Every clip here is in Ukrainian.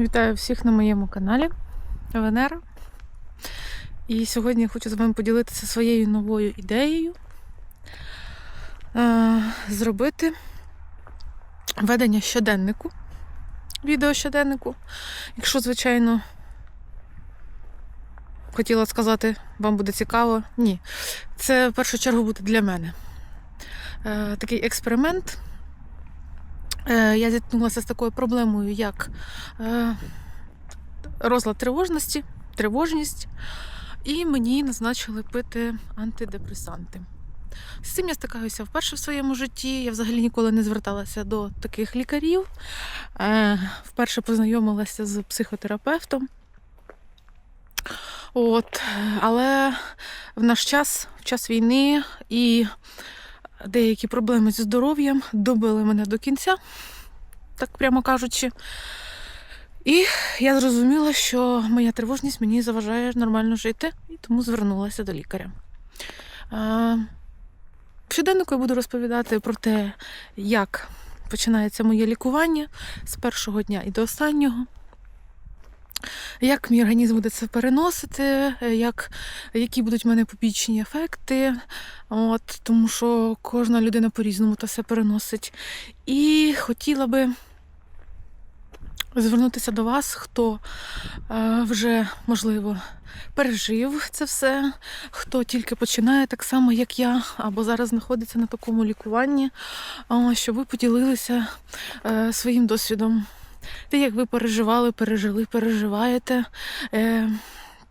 Вітаю всіх на моєму каналі Венера. І сьогодні я хочу з вами поділитися своєю новою ідеєю е, зробити ведення щоденнику, відео щоденнику. Якщо, звичайно, хотіла сказати, вам буде цікаво, ні. Це в першу чергу буде для мене. Е, такий експеримент. Е, Я зіткнулася з такою проблемою, як е, розлад тривожності, тривожність, і мені назначили пити антидепресанти. З цим я стикаюся вперше в своєму житті. Я взагалі ніколи не зверталася до таких лікарів. Е, Вперше познайомилася з психотерапевтом. От, але в наш час, в час війни і деякі проблеми зі здоров'ям добили мене до кінця, так прямо кажучи. І я зрозуміла, що моя тривожність мені заважає нормально жити, і тому звернулася до лікаря. В щоденнику я буду розповідати про те, як починається моє лікування з першого дня і до останнього. Як мій організм буде це переносити, як, які будуть в мене побічні ефекти, От, тому що кожна людина по-різному то все переносить. І хотіла би звернутися до вас, хто е, вже, можливо, пережив це все, хто тільки починає так само, як я, або зараз знаходиться на такому лікуванні, щоб ви поділилися е, своїм досвідом. Те, як ви переживали, пережили, переживаєте. Е,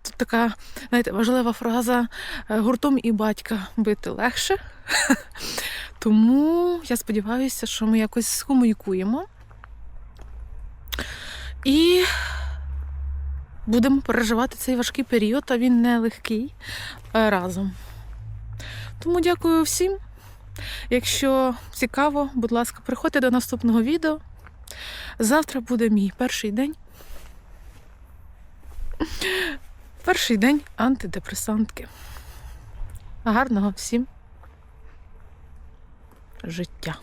Тут така, знаєте, важлива фраза е, гуртом і батька бити легше. Тому я сподіваюся, що ми якось скомунікуємо. І будемо переживати цей важкий період, а він не легкий разом. Тому дякую всім. Якщо цікаво, будь ласка, приходьте до наступного відео. Завтра буде мій перший день. Перший день антидепресантки. Гарного всім життя!